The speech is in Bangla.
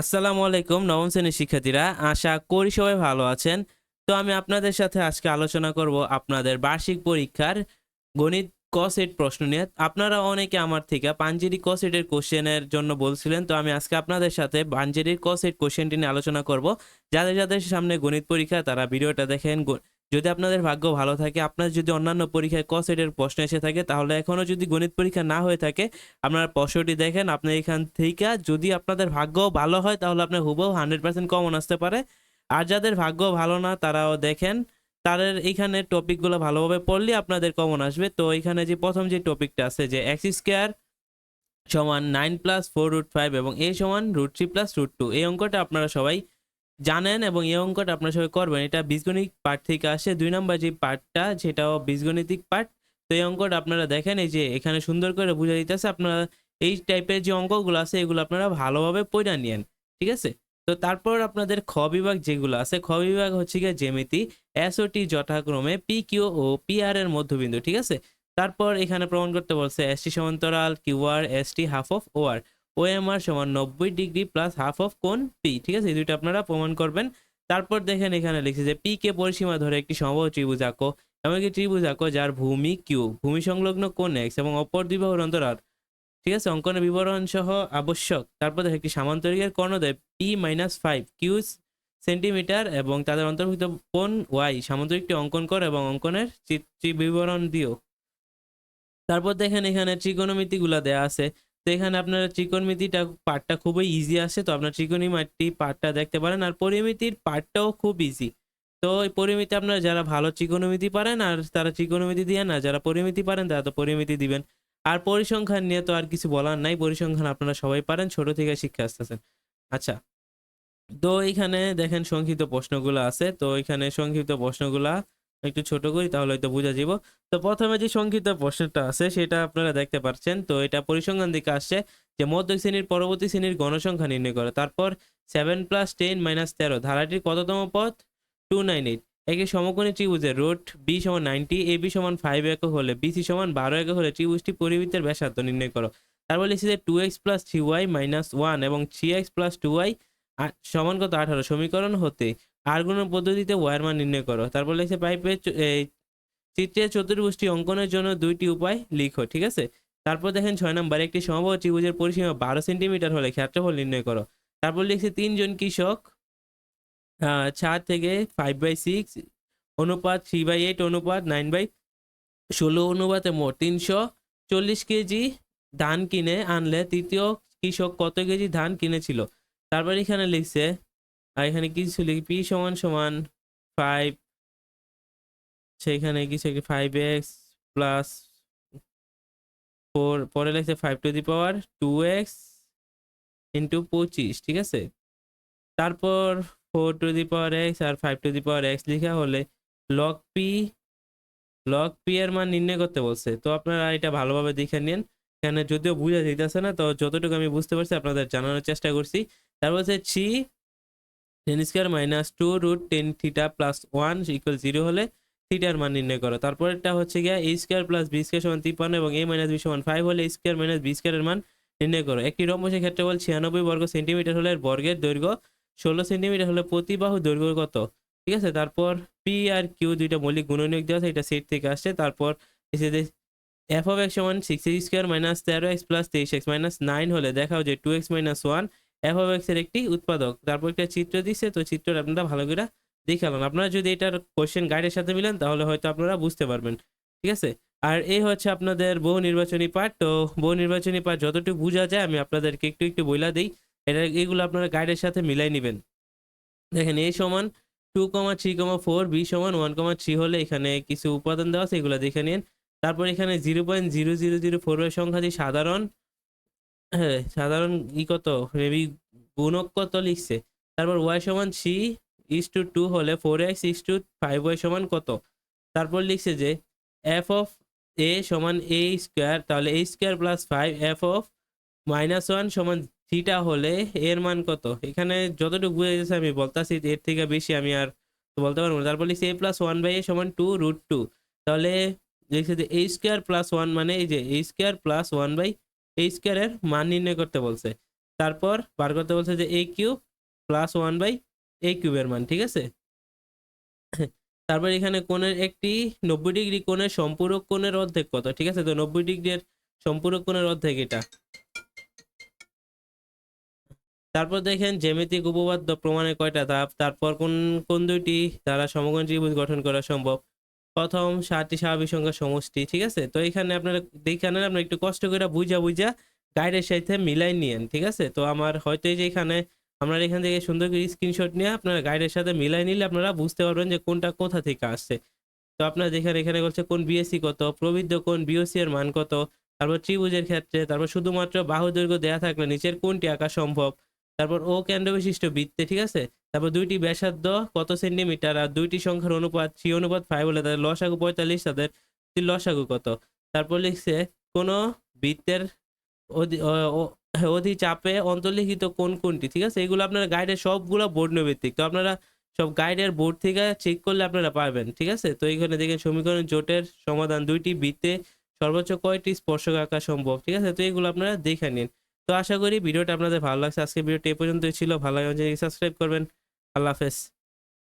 আসসালামু আলাইকুম, নবম শ্রেণির শিক্ষার্থীরা। আশা করি সবাই ভালো আছেন। তো আমি আপনাদের সাথে আজকে আলোচনা করব আপনাদের বার্ষিক পরীক্ষার গণিত ক সেট প্রশ্ন নিয়ে। আপনারা অনেকে আমার থেকে পাঞ্জেরি ক সেটের কোশ্চেনের জন্য বলছিলেন, তো আমি আজকে আপনাদের সাথে পাঞ্জেরির ক সেট কোশ্চেনটি নিয়ে আলোচনা করব। যাদের যাদের সামনে গণিত পরীক্ষা, তারা ভিডিওটা দেখেন যদি আপনাদের ভাগ্য ভালো থাকে, আপনার যদি অন্যান্য পরীক্ষায় ক সেটের প্রশ্ন এসে থাকে, তাহলে এখনও যদি গণিত পরীক্ষা না হয়ে থাকে, আপনারা প্রশ্নটি দেখেন, আপনি এখান থেকে যদি আপনাদের ভাগ্য ভালো হয়, তাহলে আপনার হুবহু হান্ড্রেড পার্সেন্ট কমন আসতে পারে। আর যাদের ভাগ্য ভালো না, তারাও দেখেন, তাদের এখানে টপিকগুলো ভালোভাবে পড়লে আপনাদের কমন আসবে। তো এখানে যে প্রথম যে টপিকটা আছে, যে এক্স স্কোয়ার সমান nine plus four root five এবং এ সমান root three plus root two এই অঙ্কটা আপনারা সবাই জানেন এবং এই অঙ্কটা আপনার সবাই করবেন। এটা বীজগণিত পার্ট থেকে আসে। দুই নম্বর যে পার্টটা সেটাও বীজগণিতিক পার্ট তো এই অঙ্কটা আপনারা দেখেন, এই যে এখানে সুন্দর করে বুঝা দিতেছে, আপনারা এই টাইপের যে অঙ্কগুলো আছে, এগুলো আপনারা ভালোভাবে পড়া নিয়েন। ঠিক আছে? তো তারপর আপনাদের খ বিভাগ যেগুলো আছে, খ বিভাগ হচ্ছে গিয়ে জ্যামিতি এস ও টি যথাক্রমে পি কিউ ও পি আর এর মধ্যবিন্দু। ঠিক আছে? তারপর এখানে প্রমাণ করতে বলছে এস টি সমান্তরাল Q R S T half of O R O M R সমান নব্বই ডিগ্রি প্লাস হাফ অফ কোন পি ঠিক আছে? এই দুইটা আপনারা প্রমাণ করবেন। তারপর দেখেন এখানে লিখছে যে পি কে পরিসীমা ধরে একটি সম্ভব ত্রিভুজ আঁকো। এমনকি ত্রিভুজ আঁকো যার ভূমি কিউ ভূমি সংলগ্ন কোন এক্স এবং অপর দুই বাহুর অন্তর আর ঠিক আছে? অঙ্কনের বিবরণ সহ আবশ্যক। তারপর দেখো একটি সামান্তরিকের কর্ণদ্বয় P minus five Q centimetre এবং তাদের অন্তর্ভুক্ত কোন ওয়াই সামান্তরিকটি অঙ্কন কর এবং অঙ্কনের বিবরণ দিও। তারপর দেখেন এখানে ত্রিকোণমিতিগুলো দেয়া আছে। তো এখানে আপনারা ত্রিকোণমিতিটা পার্টটা খুবই ইজি আসে। তো আপনার ত্রিকোণমিতি পার্টটা দেখতে পারেন। আর পরিমিতির পার্টটাও খুব ইজি তো এই পরিমিতি আপনারা যারা ভালো ত্রিকোণমিতি পারেন আর তারা ত্রিকোণমিতি দিয়ে না, যারা পরিমিতি পারেন তারা তো পরিমিতি দিবেন। আর পরিসংখ্যান নিয়ে তো আর কিছু বলার নাই। পরিসংখ্যান আপনারা সবাই পারেন। ছোট থেকে শিক্ষা আসতেছেন। আচ্ছা। তো এখানে দেখেন সংক্ষিপ্ত প্রশ্নগুলো আছে। তো এখানে সংক্ষিপ্ত প্রশ্নগুলা একটু ছোট করি, তাহলে হয়তো বুঝা যাব তো প্রথমে যে সংক্ষিপ্ত প্রশ্নটা আছে, সেটা আপনারা দেখতে পাচ্ছেন তো এটা পরিসংখ্যান দিকে আসছে যে মধ্য শ্রেণির পরবর্তী শ্রেণির গণসংখ্যা নির্ণয় করে। তারপর সেভেন প্লাস টেন মাইনাস তেরো, ধারাটির কততম পথ টু নাইন এইট একটি সমকোণী ত্রিভুজের রুট বি সমান নাইনটি এ বি সমান ফাইভ একক হলে বিসি সমান বারো একক হলে ত্রিভুজটি পরিবৃত্তের ব্যাসার্ধ নির্ণয় করো। তারপর লিখছি যে two x plus three y minus one এবং three x plus two y সমান কত? আঠারো। সমীকরণ হতে আর গুণ পদ্ধতিতে ওয়ার মান নির্ণয় করো। তারপর লিখছে পাইপের এই চিত্রের চতুর্ভুজটি অঙ্কনের জন্য দুইটি উপায় লিখো, ঠিক আছে? তারপর দেখেন ছয় নম্বর, একটি সমবাহু ত্রিভুজের পরিসীমা বারো সেন্টিমিটার হলে ক্ষেত্রফল নির্ণয় করো। তারপর লিখছে তিনজন কৃষক চার থেকে ফাইভ বাই সিক্স অনুপাত থ্রি বাই এইট অনুপাত নাইন বাই ষোলো, অনুপাতে মোট তিনশো চল্লিশ কেজি ধান কিনে আনলে তৃতীয় কৃষক কত কেজি ধান কিনেছিল? তারপর এখানে লিখছে আর এখানে কিছু লিখি পি সমান সমান ফাইভ সেইখানে কিছু একটি ফাইভ এক্স প্লাস ফোর পরে লিখছে five to the power two x into পঁচিশ, ঠিক আছে? তারপর four to the power x R five to the power x লেখা হলে লক পি লক পি এর মান নির্ণয় করতে বলছে। তো আপনারা এটা ভালোভাবে দেখে নিন। এখানে যদিও বুঝা যেতেছে না, তো যতটুকু আমি বুঝতে পারছি আপনাদের জানানোর চেষ্টা করছি। তারপর হচ্ছে three ten square minus two root ten theta plus one equal zero হলে থিটার মান নির্ণয় করো। তারপর এটা হচ্ছে গিয়া a square plus b square সমান তিপ্পান্ন এবং এ মাইনাস বি সমান ফাইভ হলে স্কোয়ার মাইনাস বি স্কোয়ারের মান নির্ণয় করো। একটি রম্বসের বল ছিয়ানব্বই বর্গ সেন্টিমিটার হলে বর্গের দৈর্ঘ্য ষোলো সেন্টিমিটার হলে প্রতি বাহু দৈর্ঘ্য কত? ঠিক আছে? তারপর পি আর কিউ দুইটা মৌলিক গুণনীয়ক দেওয়া আছে, এটা সেট থেকে আসছে। তারপর এসে এফ অফ এক্স সমান সিক্স এক্স স্কোয়ার মাইনাস তেরো এক্স প্লাস তেইশ এক্স মাইনাস নাইন হলে দেখাও যে two x minus one f একটি উৎপাদক। তারপর একটা চিত্র দিচ্ছে তো চিত্রটা আপনারা ভালো করে দেখালাম আপনারা যদি এটার কোয়েশ্চেন গাইডের সাথে মিলেন, তাহলে হয়তো আপনারা বুঝতে পারবেন। ঠিক আছে? আর এই হচ্ছে আপনাদের বহু নির্বাচনী পাঠ। তো বহু নির্বাচনী পাঠ যতটুকু বোঝা যায়, আমি আপনাদেরকে একটু একটু বইলা দিই। এটা এগুলো আপনারা গাইডের সাথে মিলাই নেবেন। দেখেন, এ সমান two comma three comma four, b সমান ওয়ান কমা থ্রি হলে এখানে কিছু উপাদান দেওয়া আছে, এগুলো দেখে নিন। তারপর এখানে zero point zero zero zero four এর সংখ্যাটি সাধারণ সাধারণ ই কত? মেবি গুণক কত লিখছে? তারপর ওয়াই সমান সি ইস টু টু হলে four x is two five y সমান কত? তারপর লিখছে যে এফ অফ এ সমান এ স্কোয়ার তাহলে a square plus five f of minus one সমান থ্রিটা হলে এর মান কত? এখানে যতটুকু বুঝে গেছে আমি বলতাছি, এর থেকে বেশি আমি আর বলতে পারব না। তারপর লিখছে a plus one by a সমান টু রুট টু তাহলে লিখছে যে এ স্কোয়ার প্লাস ওয়ান মানে এই যে a square plus one by a স্কোয়ারের মান নির্ণয় করতে বলছে। তারপর বার করতে বলছে যে a cube plus one by a কিউবের মান, ঠিক আছে? তারপর এখানে কোণের একটি নব্বই ডিগ্রি কোণের সম্পূরক কোণের অর্ধেক কত, ঠিক আছে? তো নব্বই ডিগ্রির সম্পূরক কোণের অর্ধেক এটা। তারপর দেখেন জ্যামিতিক উপপাদ্য প্রমাণের কয়টা ধাপ, তারপর কোন কোন দুইটি দ্বারা সমকোণ ত্রিভুজ গঠন করা সম্ভব? প্রথম সাতটি স্বাভাবিক সংখ্যার সমষ্টি, ঠিক আছে? তো এখানে আপনারা নেন আপনারা একটু কষ্ট করে বুঝা বুঝা গাইডের সাথে মিলাই নিয়েন, ঠিক আছে? তো আমার হয়তো এই যে এখানে আমরা এখান থেকে সুন্দর করে স্ক্রিনশট নিয়ে আপনারা গাইডের সাথে মিলাই নিলে আপনারা বুঝতে পারবেন যে কোনটা কোথা থেকে আসছে। তো আপনারা যেখানে এখানে বলছে কোন বিএসসি কত, প্রবৃদ্ধ কোন বিওসি এর মান কত, তারপর ত্রিভুজের ক্ষেত্রে, তারপর শুধুমাত্র বাহু দৈর্ঘ্য দেয়া থাকলে নিচের কোনটি আঁকা সম্ভব, তারপর ও কেন্দ্র বিশিষ্ট বৃত্তে, ঠিক আছে? তারপর দুইটি ব্যাসার্ধ কত সেন্টিমিটার? আর দুইটি সংখ্যার অনুপাত থ্রি অনুপাত ফাইভ হলে তাদের লসাগু পঁয়তাল্লিশ, তাদের লসাগু কত? তারপর লিখছে, কোনো বৃত্তের অধি- চাপে অন্তর্লিখিত কোন কোনটি? ঠিক আছে? এগুলো আপনারা গাইডের সবগুলো বর্ণভিত্তিক তো আপনারা সব গাইডের বোর্ড থেকে চেক করলে আপনারা পাবেন। ঠিক আছে? তো এইখানে দেখেন সমীকরণ জোটের সমাধান। দুইটি বৃত্তে সর্বোচ্চ কয়টি স্পর্শক আঁকা সম্ভব? ঠিক আছে? তো এগুলো আপনারা দেখে নিন। তো আশা করি ভিডিওটা আপনাদের ভালো লাগছে। আজকে ভিডিওটি এ পর্যন্তই ছিল। ভালো লাগে সাবস্ক্রাইব করবেন। আল্লাহ হাফেজ।